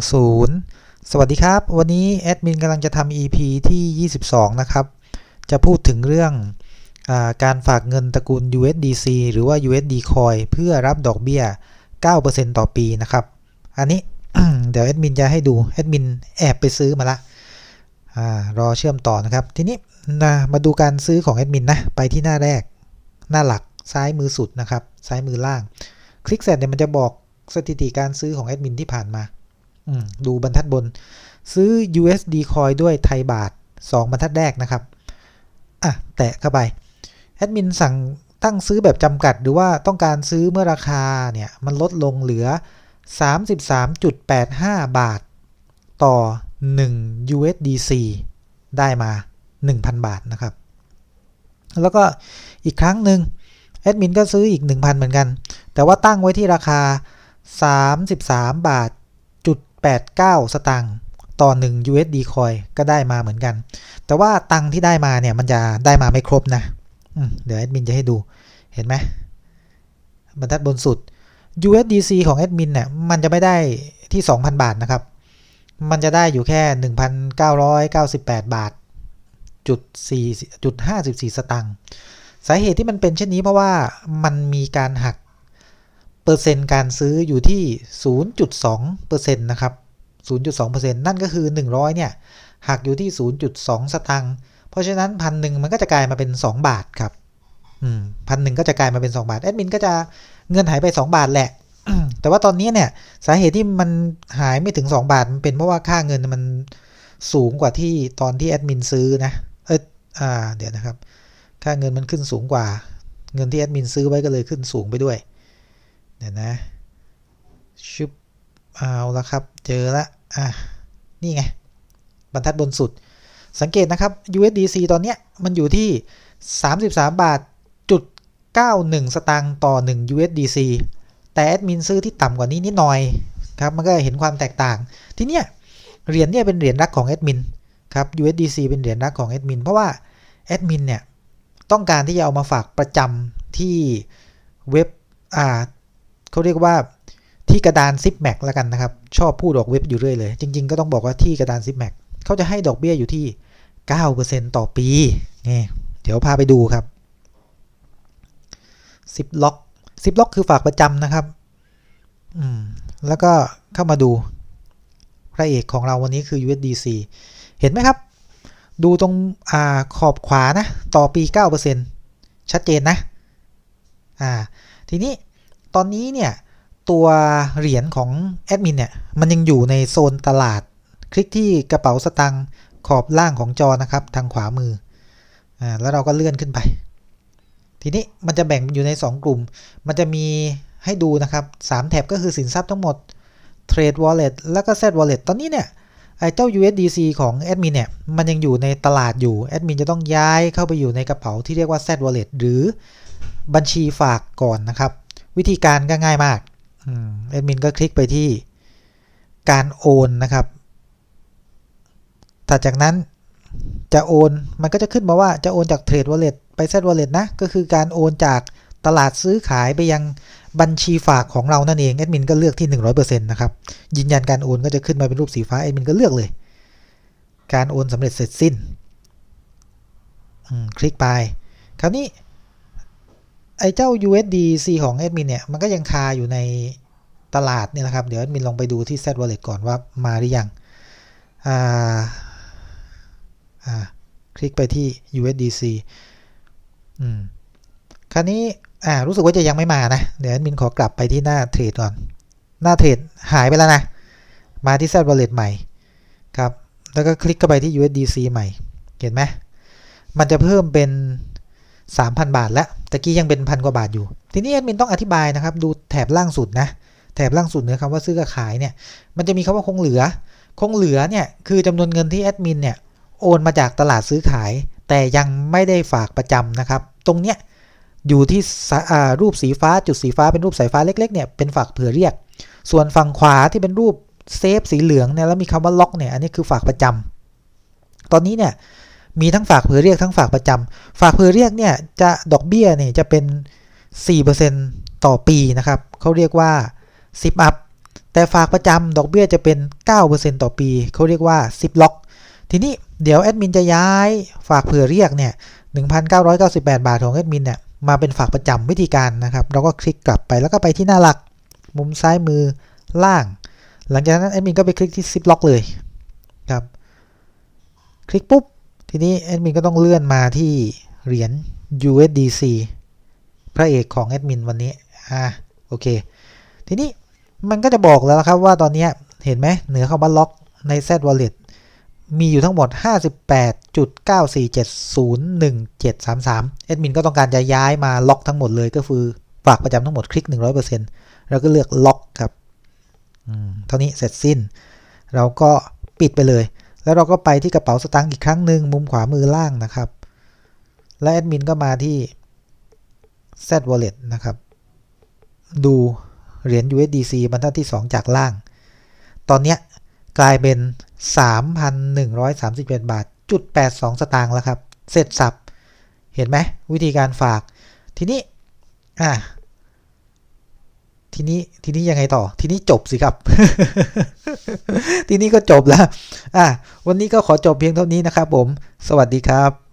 0สวัสดีครับ วันนี้แอดมินกำลังจะทำ EP ที่ 22 นะครับ จะพูดถึงเรื่องอาการฝากเงินตระกูล USDC หรือว่า USD Coin เพื่อรับดอกเบี้ย 9%ต่อปีนะครับ อันนี้ เดี๋ยวแอดมินจะให้ดู แอดมินแอบไปซื้อมาละอารอเชื่อมต่อนะครับ ทีนี้นะมาดูการซื้อของแอดมินนะ ไปที่หน้าแรก หน้าหลักซ้ายมือสุดนะครับ ซ้ายมือล่าง คลิกเสร็จเนี่ยมันจะบอกสถิติการซื้อของแอดมินที่ผ่านมา ดูบรรทัดบน ซื้อ USD Coin ด้วยไทยบาท 2 บรรทัดแรกนะครับอะแตะเข้าไปแอดมินสั่งตั้งซื้อแบบจำกัดหรือว่าต้องการซื้อเมื่อราคาเนี่ยมันลดลงเหลือ 33.85 บาทต่อ 1 USDC ได้มา 1,000 บาทนะครับ แล้วก็อีกครั้งหนึ่งแอดมินก็ซื้ออีก 1,000 เหมือนกัน แต่ว่าตั้งไว้ที่ราคา 33 บาท 89 สตางค์ต่อ 1 USD coin ก็ได้มาเหมือนกัน แต่ว่าตังที่ได้มาเนี่ย มันจะได้มาไม่ครบนะเดี๋ยวแอดมินจะให้ดูเห็นไหมบรรทัดบนสุด USDC ของแอดมินเนี่ยมันจะไม่ได้ที่ 2,000 บาทนะครับ มันจะได้อยู่แค่ 1,998 บาทจุด4จุด54 สตางค์สาเหตุที่มันเป็นเช่นนี้เพราะว่ามันมีการหัก เปอร์เซ็นต์การซื้ออยู่ที่ 0.2%นะครับ 0.2%นั่นก็คือ 100 เนี่ยหักอยู่ที่ 0.2 สตางค์ เพราะฉะนั้นพันหนึ่งมันก็จะกลายมาเป็น 2 บาทครับพันหนึ่งก็จะกลายมาเป็น 2 บาท แอดมินก็จะเงินหายไป 2 บาทแหละ แต่ว่าตอนนี้เนี่ยสาเหตุที่มันหายไม่ถึง 2 บาท มันเป็นเพราะว่าค่าเงินมันสูงกว่าที่ตอนที่แอดมินซื้อนะ เอออ่า เดี๋ยวนะครับ ค่าเงินมันขึ้นสูงกว่า เงินที่แอดมินซื้อไว้ก็เลยขึ้นสูงไปด้วย เดี๋ยวนะชุบเอาละครับ เจอละอะนี่ไง บรรทัดบนสุด สังเกตนะครับ USDC ตอนเนี้ยมันอยู่ที่ 33 บาทจุด91 สตางค์ต่อ 1 USDC แต่แอดมินซื้อที่ต่ำกว่านี้นิดหน่อยครับมันก็เห็นความแตกต่าง ที่เนี้ยเหรียญเนี่ยเป็นเหรียญรักของแอดมินครับ USDC เป็นเหรียญรักของแอดมินเพราะว่าแอดมินเนี่ยต้องการที่จะเอามาฝากประจำที่เว็บอ่า เขาเรียกว่าที่กระดานซิปแม็กแล้วกันนะครับ ชอบพูดออกเว็บอยู่เรื่อยเลย จริง ๆ ก็ต้องบอกว่าที่กระดานซิปแม็กเขาจะให้ดอกเบี้ยอยู่ที่ 9%ต่อปีนี่เดี๋ยวพาไปดูครับซิปล็อกซิปล็อกคือฝากประจำนะครับ อืม แล้วก็เข้ามาดูพระเอกของเราวันนี้คือ USDC เห็นไหมครับ ดูตรงอ่าขอบขวานะ ต่อปี 9%ชัดเจนนะ อ่า ทีนี้ ตอนนี้เนี่ยตัวเหรียญของแอดมินเนี่ยมันยังอยู่ในโซนตลาด คลิกที่กระเป๋าสตังค์ขอบล่างของจอนะครับ ทางขวามืออ่าแล้วเราก็เลื่อนขึ้นไป ทีนี้มันจะแบ่งอยู่ใน 2 กลุ่ม มันจะมีให้ดูนะครับ 3แท็บก็คือสินทรัพย์ทั้งหมด Trade Wallet แล้วก็ Z Wallet ตอนนี้เนี่ยไอ้เจ้า USDC ของแอดมินเนี่ยมันยังอยู่ในตลาดอยู่แอดมินจะต้องย้ายเข้าไปอยู่ในกระเป๋าที่เรียกว่า Z Wallet หรือบัญชีฝากก่อนนะครับ วิธีการก็ง่ายมากแอดมินก็คลิกไปที่การโอนนะครับ ถัดจากนั้นจะโอนมันก็จะขึ้นมาว่าจะโอนจาก Trade Wallet ไป Z Wallet นะ ก็คือการโอนจากตลาดซื้อขายไปยังบัญชีฝากของเรานั่นเองแอดมินก็เลือกที่ 100%นะครับยืนยันการโอนก็จะขึ้นมาเป็นรูปสีฟ้าแอดมินก็เลือกเลย การโอนสำเร็จเสร็จสิ้นคลิกไป คราวนี้ ไอ้เจ้า USDC ของแอดมินเนี่ย มันก็ยังคาอยู่ในตลาดเนี่ยนะครับ เดี๋ยวแอดมินลองไปดูที่ Z Wallet ก่อนว่ามาหรือยัง อ่า อ่า คลิกไปที่ USDC อืม คราวนี้ อ่า รู้สึกว่าจะยังไม่มานะ เดี๋ยวแอดมินขอกลับไปที่หน้าเทรดก่อน หน้าเทรดหายไปแล้วนะ มาที่ Z Wallet ใหม่ ครับ แล้วก็คลิกเข้าไปที่ USDC ใหม่ เห็นไหม มันจะเพิ่มเป็น 3,000 บาทแล้ว ตะกี้ยังเป็นพันกว่าบาทอยู่ ทีนี้แอดมินต้องอธิบายนะครับ ดูแถบล่างสุดนะ แถบล่างสุดเนื้อคำว่าซื้อกับขายเนี่ย มันจะมีคำว่าคงเหลือ คงเหลือเนี่ยคือจำนวนเงินที่แอดมินเนี่ยโอนมาจากตลาดซื้อขาย แต่ยังไม่ได้ฝากประจำนะครับ ตรงเนี้ยอยู่ที่รูปสีฟ้าจุดสีฟ้าเป็นรูปสายฟ้าเล็กๆเนี่ยเป็นฝากเผื่อเรียก ส่วนฝั่งขวาที่เป็นรูปเซฟสีเหลืองเนี่ยแล้วมีคำว่าล็อกเนี่ยอันนี้คือฝากประจำตอนนี้เนี่ย มีทั้งฝากเผื่อเรียกทั้งฝากประจำฝากเผื่อเรียกเนี่ยจะดอกเบี้ยเนี่ยจะเป็น 4%ต่อปีนะครับเขาเรียกว่า 10 up แต่ฝากประจำดอกเบี้ยจะเป็น 9%ต่อปีเขาเรียกว่า 10 ล็อก ทีนี้เดี๋ยวแอดมินจะย้ายฝากเผื่อเรียกเนี่ย 1,998 บาทของแอดมินเนี่ยมาเป็นฝากประจำวิธีการนะครับ เราก็คลิกกลับไปแล้วก็ไปที่หน้าหลัก มุมซ้ายมือล่าง หลังจากนั้นแอดมินก็ไปคลิกที่ 10 ล็อกเลยครับ คลิกปุ๊บ ทีนี้แอดมินก็ต้องเลื่อนมาที่เหรียญ USDC พระเอกของแอดมินวันนี้ อ่า โอเค ทีนี้มันก็จะบอกแล้วครับว่าตอนนี้เห็นไหมเหนือคำว่าล็อกใน Z Wallet มีอยู่ทั้งหมด 58.94701.733แอดมินก็ต้องการจะย้ายมาล็อกทั้งหมดเลยก็คือฝากประจำทั้งหมดคลิก 100%แล้วก็เลือกล็อกครับอืมเท่านี้เสร็จสิ้น เราก็ปิดไปเลย แล้วเราก็ไปที่กระเป๋าสตางค์อีกครั้งหนึ่งมุมขวามือล่างนะครับ และแอดมินก็มาที่ Z Wallet นะครับ ดูเหรียญ USDC บรรทัดที่ 2 จากล่าง ตอนนี้กลายเป็น 3,131 บาทจุด82 สตางค์แล้วครับ เสร็จสับ เห็นไหมวิธีการฝาก ทีนี้ อะ ทีนี้ทีนี้ยังไงต่อ ทีนี้จบสิครับ ทีนี้ก็จบแล้ว อะวันนี้ก็ขอจบเพียงเท่านี้นะครับผม สวัสดีครับ